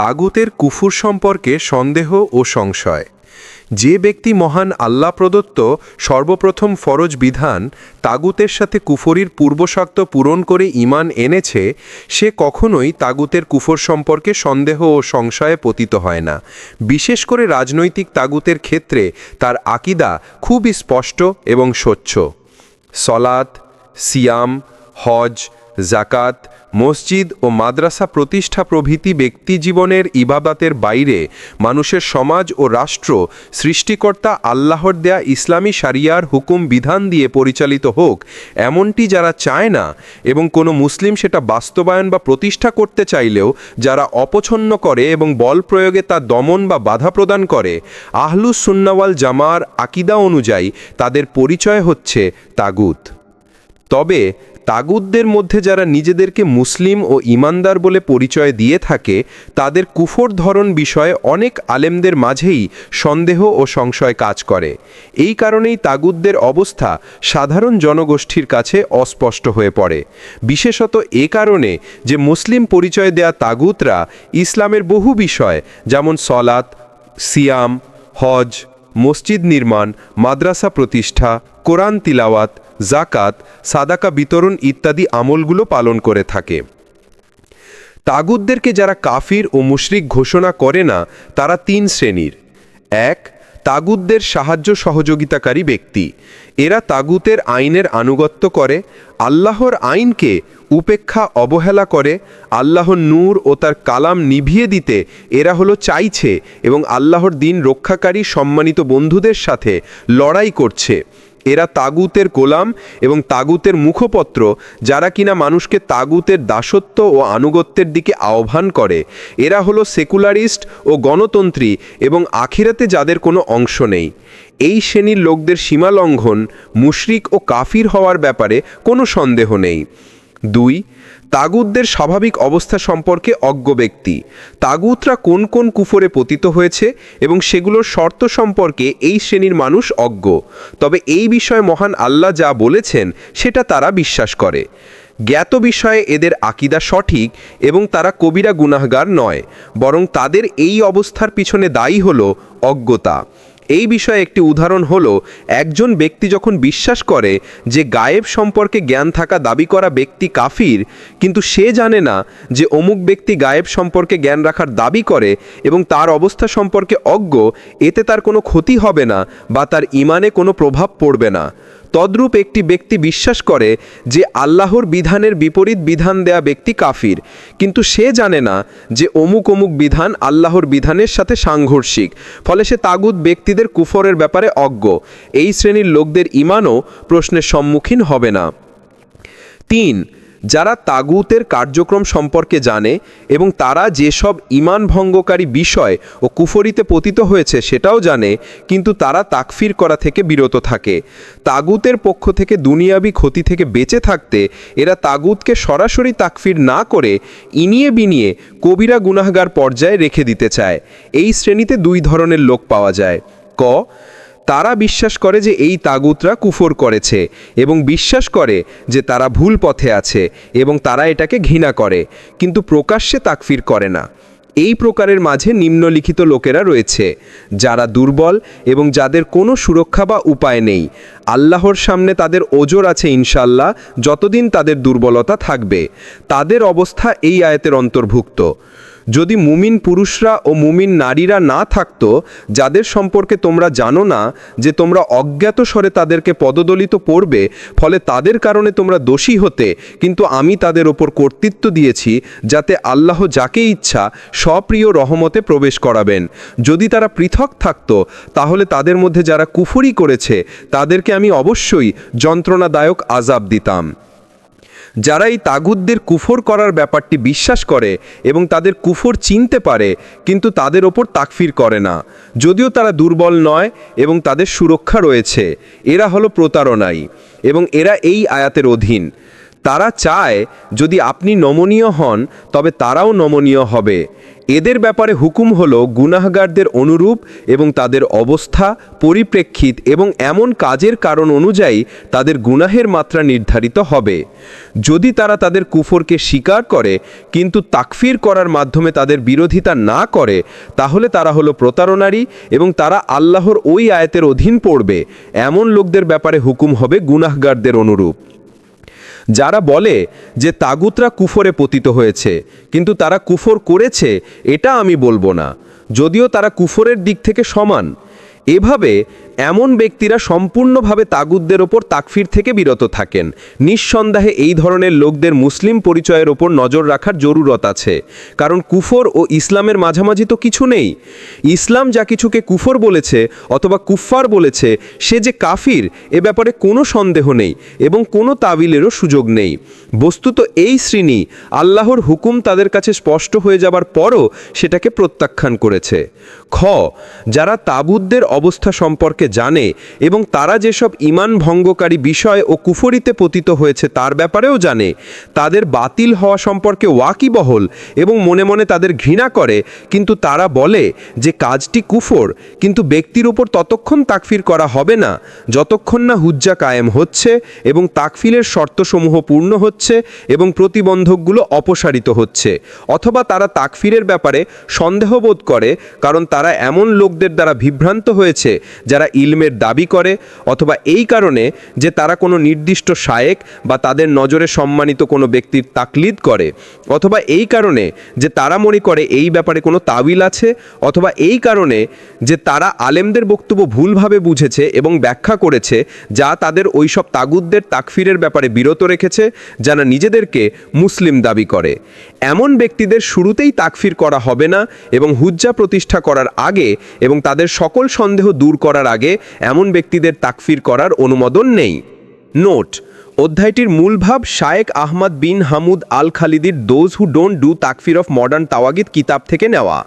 তাগুতের কুফুর সম্পর্কে সন্দেহ ও সংশয়। যে ব্যক্তি মহান আল্লাহ প্রদত্ত সর্বপ্রথম ফরজ বিধান তাগুতের সাথে কুফরির পূর্বশর্ত পূরণ করে ইমান এনেছে, সে কখনোই তাগুতের কুফর সম্পর্কে সন্দেহ ও সংশয়ে পতিত হয় না। বিশেষ করে রাজনৈতিক তাগুতের ক্ষেত্রে তার আকিদা খুবই স্পষ্ট এবং স্বচ্ছ। সলাত সিয়াম, হজ জাকাত মসজিদ ও মাদ্রাসা প্রতিষ্ঠা প্রভৃতি ব্যক্তি জীবনের ইবাদতের বাইরে মানুষের সমাজ ও রাষ্ট্র, সৃষ্টিকর্তা আল্লাহর দেয়া ইসলামী সারিয়ার হুকুম বিধান দিয়ে পরিচালিত হোক, এমনটি যারা চায় না এবং কোনো মুসলিম সেটা বাস্তবায়ন বা প্রতিষ্ঠা করতে চাইলেও যারা অপছন্ন করে এবং বল প্রয়োগে তা দমন বা বাধা প্রদান করে আহলুস সুন্নাওয়াল জামার আকিদা অনুযায়ী তাদের পরিচয় হচ্ছে তাগুত। তবে তাগুদদের মধ্যে যারা নিজেদেরকে মুসলিম ও ইমানদার বলে পরিচয় দিয়ে থাকে, তাদের কুফর ধরন বিষয়ে অনেক আলেমদের মাঝেই সন্দেহ ও সংশয় কাজ করে। এই কারণেই তাগুদদের অবস্থা সাধারণ জনগোষ্ঠীর কাছে অস্পষ্ট হয়ে পড়ে। বিশেষত এ কারণে যে মুসলিম পরিচয় দেয়া তাগুতরা ইসলামের বহু বিষয়, যেমন সলাত সিয়াম, হজ, মসজিদ নির্মাণ, মাদ্রাসা প্রতিষ্ঠা, কোরআন তিলাওয়াত জাকাত সাদাকা বিতরণ ইত্যাদি আমলগুলো পালন করে থাকে। তাগুদদেরকে যারা কাফির ও মুশরিক ঘোষণা করে না, তারা তিন শ্রেণির। এক তাগুদদের সাহায্য সহযোগিতাকারী ব্যক্তি। এরা তাগুতের আইনের আনুগত্য করে, আল্লাহর আইনকে উপেক্ষা অবহেলা করে, আল্লাহর নূর ও তার কালাম নিভিয়ে দিতে এরা হলো চাইছে এবং আল্লাহর দিন রক্ষাকারী সম্মানিত বন্ধুদের সাথে লড়াই করছে। এরা তাগুতের গোলাম এবং তাগুতের মুখপত্র, যারা কিনা মানুষকে তাগুতের দাসত্ব ও আনুগত্যের দিকে আহ্বান করে। এরা হলো সেকুলারিস্ট ও গণতন্ত্রী এবং আখিরাতে যাদের কোনো অংশ নেই। এই শ্রেণির লোকদের সীমালঙ্ঘন, মুশরিক ও কাফির হওয়ার ব্যাপারে কোনো সন্দেহ নেই। দুই, তাগুতদের স্বাভাবিক অবস্থা সম্পর্কে অজ্ঞ ব্যক্তি। তাগুতরা কোন কোন কুফরে পতিত হয়েছে এবং সেগুলোর শর্ত সম্পর্কে এই শ্রেণির মানুষ অজ্ঞ। তবে এই বিষয়ে মহান আল্লাহ যা বলেছেন, সেটা তারা বিশ্বাস করে। জ্ঞাত বিষয়ে এদের আকিদা সঠিক এবং তারা কবিরা গুনাহগার নয়, বরং তাদের এই অবস্থার পিছনে দায়ী হল অজ্ঞতা। এই বিষয়ে একটি উদাহরণ হল, একজন ব্যক্তি যখন বিশ্বাস করে যে গায়েব সম্পর্কে জ্ঞান থাকা দাবি করা ব্যক্তি কাফির, কিন্তু সে জানে না যে অমুক ব্যক্তি গায়েব সম্পর্কে জ্ঞান রাখার দাবি করে এবং তার অবস্থা সম্পর্কে অজ্ঞ, এতে তার কোনো ক্ষতি হবে না বা তার ইমানে কোনো প্রভাব পড়বে না। তদ্রূপ একটি ব্যক্তি বিশ্বাস করে যে আল্লাহর বিধানের বিপরীত বিধান দেয়া ব্যক্তি কাফির। কিন্তু সে জানে না যে অমুক অমুক বিধান আল্লাহর বিধানের সাথে সাংঘর্ষিক, ফলে সে তাগুদ ব্যক্তিদের কুফরের ব্যাপারে অজ্ঞ। এই শ্রেণির লোকদের ইমানও প্রশ্নের সম্মুখীন হবে না। তিন যারা তাগুতের কার্যক্রম সম্পর্কে জানে এবং তারা যেসব ইমান ভঙ্গকারী বিষয় ও কুফরিতে পতিত হয়েছে সেটাও জানে, কিন্তু তারা তাকফির করা থেকে বিরত থাকে। তাগুতের পক্ষ থেকে দুনিয়াবি ক্ষতি থেকে বেঁচে থাকতে এরা তাগুতকে সরাসরি তাকফির না করে ইনিয়ে বিনিয়ে কবিরা গুনাহগার পর্যায়ে রেখে দিতে চায়। এই শ্রেণীতে দুই ধরনের লোক পাওয়া যায়। ক তারা বিশ্বাস করে যে এই তাগুতরা কুফর করেছে এবং বিশ্বাস করে যে তারা ভুল পথে আছে এবং তারা এটাকে ঘৃণা করে, কিন্তু প্রকাশ্যে তাকফির করে না। এই প্রকারের মাঝে নিম্নলিখিত লোকেরা রয়েছে, যারা দুর্বল এবং যাদের কোনো সুরক্ষা বা উপায় নেই। আল্লাহর সামনে তাদের ওজোর আছে ইনশাল্লাহ যতদিন তাদের দুর্বলতা থাকবে। তাদের অবস্থা এই আয়াতের অন্তর্ভুক্ত। যদি মুমিন পুরুষরা ও মুমিন নারীরা না থাকত, যাদের সম্পর্কে তোমরা জানো না, যে তোমরা অজ্ঞাত স্বরে তাদেরকে পদদলিত পড়বে, ফলে তাদের কারণে তোমরা দোষী হতে, কিন্তু আমি তাদের ওপর কর্তৃত্ব দিয়েছি, যাতে আল্লাহ যাকে ইচ্ছা স্বপ্রিয় রহমতে প্রবেশ করাবেন। যদি তারা পৃথক থাকত, তাহলে তাদের মধ্যে যারা কুফুরি করেছে, তাদেরকে আমি অবশ্যই যন্ত্রণাদায়ক আজাব দিতাম। যারা এই তাগুদদের কুফর করার ব্যাপারটি বিশ্বাস করে এবং তাদের কুফর চিনতে পারে, কিন্তু তাদের ওপর তাকফির করে না। যদিও তারা দুর্বল নয় এবং তাদের সুরক্ষা রয়েছে। এরা হলো প্রতারণাই এবং এরা এই আয়াতের অধীন। তারা চায়, যদি আপনি নমনীয় হন, তবে তারাও নমনীয় হবে। এদের ব্যাপারে হুকুম হল গুনাহগারদের অনুরূপ এবং তাদের অবস্থা পরিপ্রেক্ষিত এবং এমন কাজের কারণ অনুযায়ী তাদের গুনাহের মাত্রা নির্ধারিত হবে। যদি তারা তাদের কুফরকে স্বীকার করে, কিন্তু তাকফির করার মাধ্যমে তাদের বিরোধিতা না করে, তাহলে তারা হলো প্রতারণারী এবং তারা আল্লাহর ওই আয়াতের অধীন পড়বে। এমন লোকদের ব্যাপারে হুকুম হবে গুনাহগারদের অনুরূপ। যারা বলে যে তাগুতরা কুফরে পতিত হয়েছে, কিন্তু তারা কুফর করেছে, এটা আমি বলব না। যদিও তারা কুফরের দিক থেকে সমান। এভাবে এমন ব্যক্তিরা সম্পূর্ণভাবে তাগুদদের ওপর তাকফির থেকে বিরত থাকেন। নিঃসন্দেহে এই ধরনের লোকদের মুসলিম পরিচয়ের ওপর নজর রাখার জরুরত আছে। কারণ কুফর ও ইসলামের মাঝামাঝি তো কিছু নেই। ইসলাম যা কিছুকে কুফর বলেছে অথবা কুফফার বলেছে, সে যে কাফির, এ ব্যাপারে কোনো সন্দেহ নেই এবং কোনো তাবিলেরও সুযোগ নেই। বস্তুত এই শ্রেণি আল্লাহর হুকুম তাদের কাছে স্পষ্ট হয়ে যাবার পরও সেটাকে প্রত্যাখ্যান করেছে। খ, যারা তাবুদদের অবস্থা সম্পর্কে জানে এবং তারা যেসব ইমান ভঙ্গকারী বিষয় ও কুফরিতে পতিত হয়েছে তার ব্যাপারেও জানে। তাদের বাতিল হওয়া সম্পর্কে ওয়াকিবহল এবং মনে মনে তাদের ঘৃণা করে, কিন্তু তারা বলে যে কাজটি কুফর, কিন্তু ব্যক্তির উপর ততক্ষণ তাকফির করা হবে না। যতক্ষণ না হুজ্জা কায়েম হচ্ছে এবং তাকফিলের শর্তসমূহ পূর্ণ হচ্ছে এবং প্রতিবন্ধকগুলো অপসারিত হচ্ছে, অথবা তারা তাকফিরের ব্যাপারে সন্দেহবোধ করে, কারণ তারা এমন লোকদের দ্বারা বিভ্রান্ত হয়েছে যারা ইলমের দাবি করে অথবা এই কারণে যে তারা কোনো নির্দিষ্ট শায়েক বা তাদের নজরে সম্মানিত কোনো ব্যক্তির তাকলিদ করে অথবা এই কারণে যে তারা মনে করে এই ব্যাপারে কোনো তাবিল আছে অথবা এই কারণে যে তারা আলেমদের বক্তব্য ভুলভাবে বুঝেছে এবং ব্যাখ্যা করেছে যা তাদের ওইসব তাগুদদের তাকফিরের ব্যাপারে বিরত রেখেছে যারা নিজেদেরকে মুসলিম দাবি করে। এমন ব্যক্তিদের শুরুতেই তাকফির করা হবে না এবং হুজ্জা প্রতিষ্ঠা করার আগে এবং তাদের সকল সন্দেহ দূর করার আগে এমন ব্যক্তিদের তাকফির করার অনুমোদন নেই। নোট, অধ্যায়টির মূল ভাব Shaykh Ahmad bin Hamud al খালিদির those who don't do তাকফির অফ মডার্ন তাওয়াগিদ কিতাব থেকে নেওয়া।